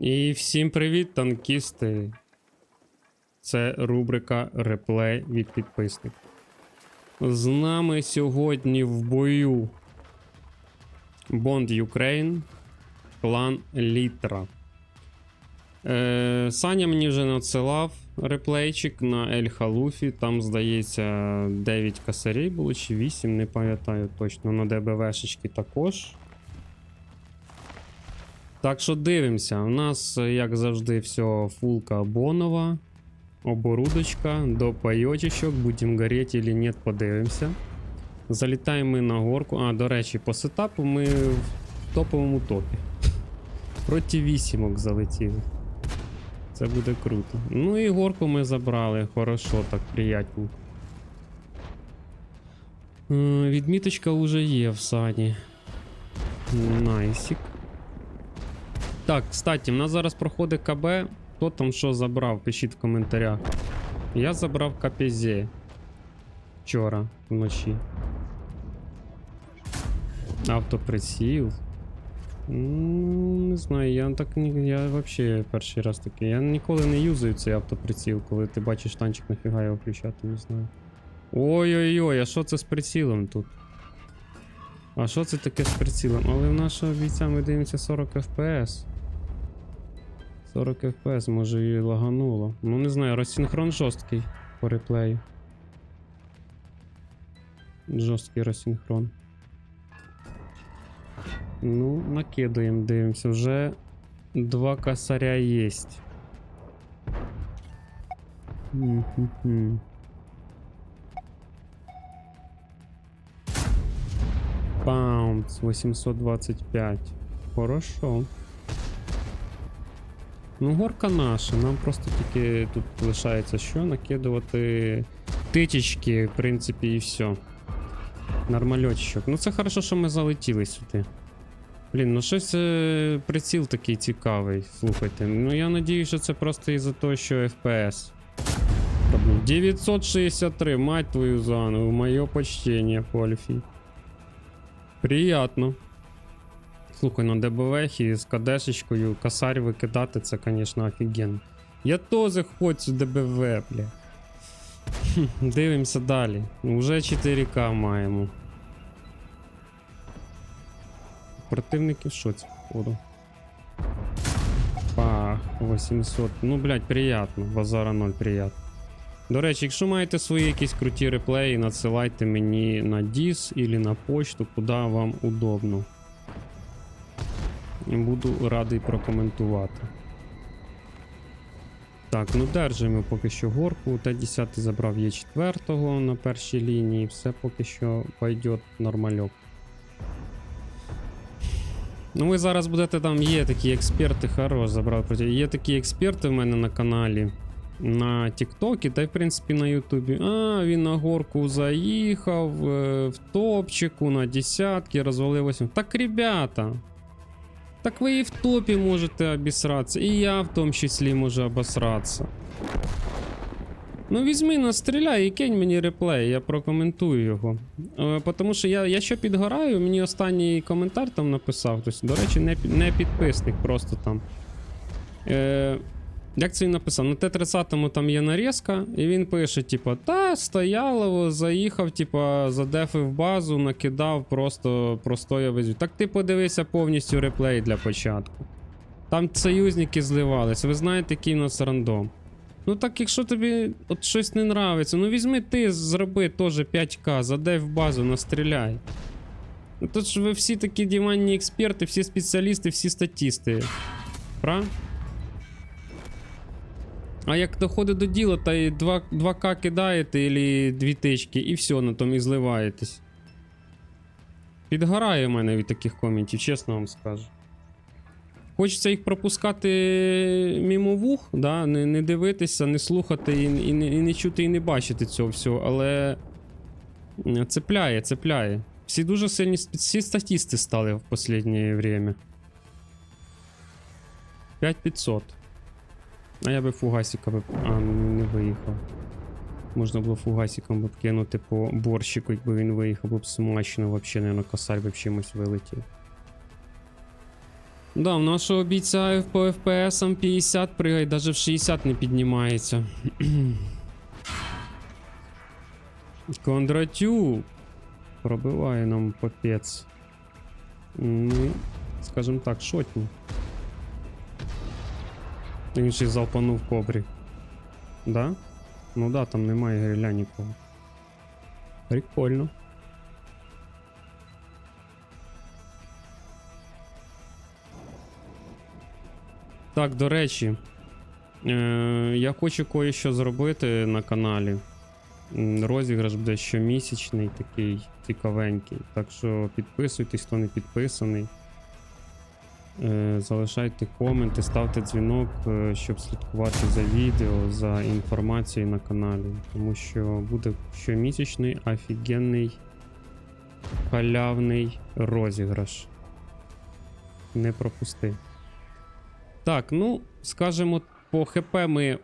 І всім привіт, танкісти. Це рубрика реплей від підписників. З нами сьогодні в бою Bond Ukraine, клан Літра. Е, Саня мені вже надсилав реплейчик на Ель Халуфі. Там, здається, 9 косарей було чи 8, не пам'ятаю точно. На ДБВшечки також. Так що дивимося. У нас, е, як завжди, все фулка бонова, оборудочка, до пайочечок, будемо гореть или нет, подивимося. Залітаємо ми на горку. А, до речі, по сетапу ми в топовому топі. Проти вісімок залетіли. Це буде круто. Ну і горку ми забрали. Хорошо, так приятно. Е, Відміточка вже є в саді. Найсік. Так, кстати, в нас зараз проходить КБ. Хто там що забрав? Пишіть в коментарях. Я забрав КПЗ. Вчора вночі. Автоприціл. Ну, не знаю, я так. Я взагалі перший раз такий. Я ніколи не юзаю цей автоприціл, коли ти бачиш танчик, нафіга його включати, не знаю. Ой-ой-ой, а що це з прицілом тут? А що це таке з прицілом? Але в нашого бійця ми дивимося 40 FPS. 40 FPS, може і лагануло. Ну не знаю, розсинхрон жорсткий по реплею. Жорсткий розсинхрон. Ну, накидаємо, дивимося. Вже два косаря. Мгм. Паундс 825. Хорошо. Ну, горка наша. Нам просто тільки тут лишається що накидувати тичечки, в принципі, і все. Нормальочок. Ну це хорошо, що ми залетіли сюди. Блін, ну щось е, приціл такий цікавий. Слухайте. Ну я надію, що це просто із-за того, що FPS. 963, мать твою заново, моє почтення, Польфі. Приятно. Слухай, ну ДБВ з КДшечкою косарь викидати, це, звісно, офігенно. Я теж хочу ДБВ, бля. Хм, Дивимося далі. Уже 4К маємо. Противники в шоці, походу. Пах, 800. Ну, блядь, приятно. Базара 0 приятно. До речі, якщо маєте свої якісь круті реплеї, надсилайте мені на DIS или на почту, куди вам удобно. І Буду радий прокоментувати. Так, ну держимо поки що горку. Т-10 забрав Є4 на першій лінії. Все поки що пойдет нормальок. Ну, ви зараз будете там, є такі експерти, хорош забрав проти. Є такі експерти в мене на каналі. На Тіктокі, та й в принципі на Ютубі. А, він на горку заїхав, е, в топчику, на десятки, розвалив 8. Так, ребята. Так ви і в топі можете обісратися, і я в тому числі можу обосратися. Ну, візьми, настріляй і кинь мені реплей, я прокоментую його. Е, тому що я, я що підгораю, мені останній коментар там написав. Тобто, до речі, не, не підписник, просто там. Е, як це він написав? На Т-30 там є нарізка, і він пише: типу, та стоялово, заїхав, типу, задефив базу, накидав, просто простояв везю. Так ти подивися повністю реплей для початку. Там союзники зливались, ви знаєте, який у нас рандом. Ну так, якщо тобі от щось не нравиться, ну візьми ти, зроби теж 5К, задев базу, настріляй. Ну тут ж ви всі такі диванні експерти, всі спеціалісти, всі статісти. Правда? А як доходить до діла, та й 2, 2К кидаєте, і 2 тички, і все, на тому і зливаєтесь. Підгорає в мене від таких коментів, чесно вам скажу. Хочеться їх пропускати мімо вух, да? не, не дивитися, не слухати і, і, не, і не чути, і не бачити цього всього, але цепляє, цепляє. Всі дуже сильні всі статісти стали в останнє время. 5500. А я би фугасика би. А, не виїхав. Можна було фугасиком б кинути по борщику, якби він виїхав, б смачно, взагалі, наверное, косарь би б чимось вилетів. Да, в нашого бійця по FPS 50 пригає, навіть в 60 не піднімається. Кондратюк пробиває нам попець. Ну, скажімо так, шотні. Він ще й залпанув кобрі. Да? Ну да, там немає гриля нікого. Прикольно. Так, до речі, е, я хочу кое-що зробити на каналі. Розіграш буде щомісячний, такий цікавенький. Так що підписуйтесь, хто не підписаний. Е, Залишайте коменти, ставте дзвінок, е, щоб слідкувати за відео, за інформацією на каналі. Тому що буде щомісячний офігенний халявний розіграш. Не пропусти. Так, ну, скажімо, по ХП ми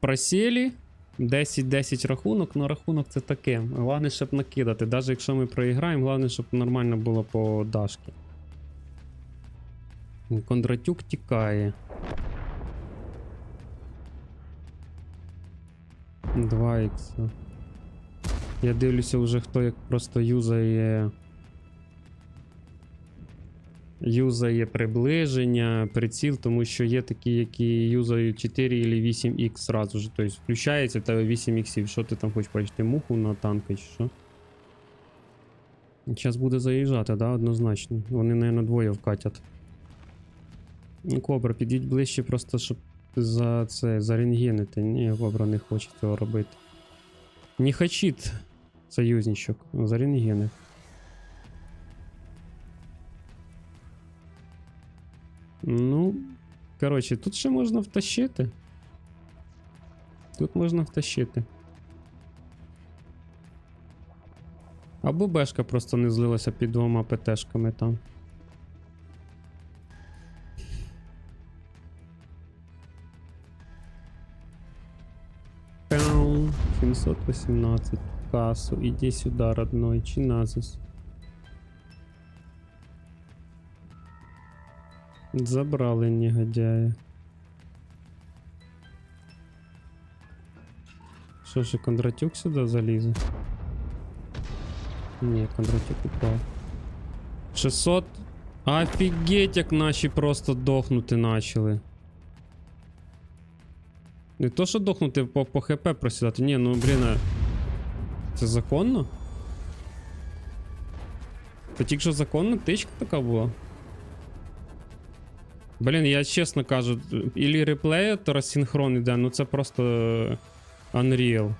просіли. 10-10 рахунок, ну рахунок це таке. Головне, щоб накидати. Навіть якщо ми проіграємо, головне, щоб нормально було по дашки. Кондратюк тікає. 2 ікса. Я дивлюся вже хто як просто юзає. Юзає приближення, приціл, тому що є такі, які юзають 4 или 8х сразу ж. Тобто включається в тебе 8 іксів. Що ти там хочеш бачити? Муху на танки чи що? Зараз буде заїжджати, да, однозначно. Вони, мабуть, двоє вкатять. Ну, Кобра, підіть ближче, просто щоб за це зарентгенити. Ні, Кобра не хоче цього робити. Не хочіть, союзничок, зарентгенив. Ну, коротше, тут ще можна втащити. Тут можна втащити. Або бешка просто не злилася під двома ПТшками там. 718 в кассу. Иди сюда, родной, чиназис. Забрали негодяя. Що ж, Кондратюк сюди залізе? Ні, Кондратюк упав. 600. Офігеть, як наші просто дохнути начали. Не то, що дохнути по, по ХП просідати. Ні, ну блін. Це законно? Це тільки що законно тичка така була. Блін, я чесно кажу, ілі реплею, то розсинхрон іде, ну це просто е, Unreal.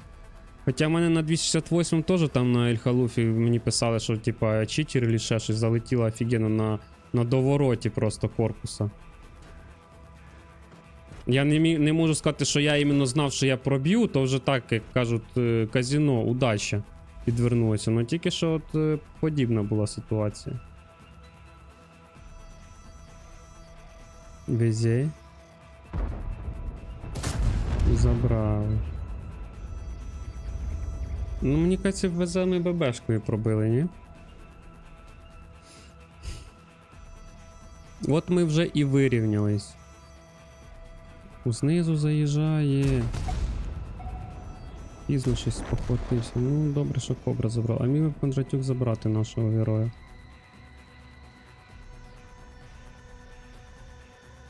Хоча в мене на 268 теж там на Ельхалуфі мені писали, що типа читер чи ще щось залетіло офігенно на, на довороті просто корпуса. Я не, мі- не можу сказати, що я іменно знав, що я проб'ю, то вже так, як кажуть, е, казіно, удача підвернулася. Ну тільки що от е, подібна була ситуація. Везей. Забрали. Ну, мені кажеться, ВЗ ми ББшкою пробили, ні? От ми вже і вирівнялись. Знизу заїжджає. Пізно щось похватився. Ну, добре, що кобра забрав. А міг би Кондратюк забрати нашого героя.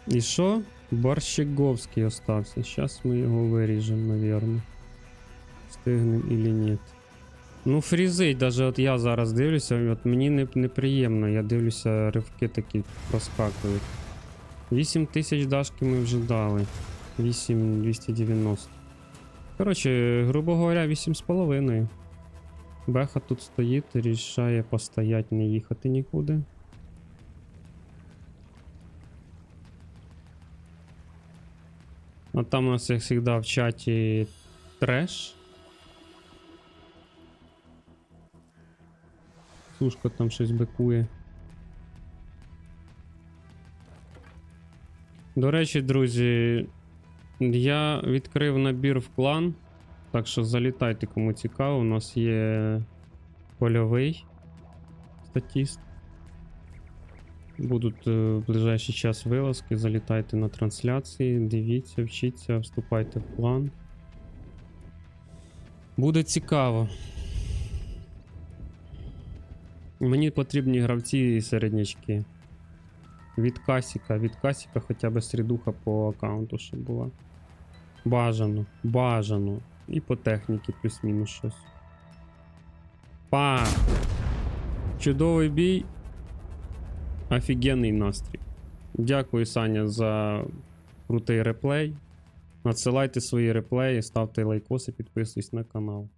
І що? Борщиговський остався. Зараз ми його виріжемо, навірно. Встигнем или ні. Ну, фрізить, даже от я зараз дивлюся, от мені не, неприємно. Я дивлюся, ривки такі проскакують. 8 тисяч дашки ми вже дали. 8290. Коротше, грубо говоря, 8,5. Беха тут стоїть, рішає постоять, не їхати нікуди. А там у нас, як завжди, в чаті треш. Сушка там щось бикує. До речі, друзі, я відкрив набір в клан. Так що залітайте, кому цікаво. У нас є польовий статіст. Будуть е, в ближайший час вилазки. Залітайте на трансляції, дивіться, вчіться, вступайте в план. Буде цікаво. Мені потрібні гравці і середнячки. Від Касіка, від Касіка хоча б срідуха по аккаунту, щоб була. Бажано, бажано. І по техніці плюс-мінус щось. Па! Чудовий бій. Офігенний настрій. Дякую, Саня, за крутий реплей. Надсилайте свої реплеї, ставте лайкоси, підписуйтесь на канал.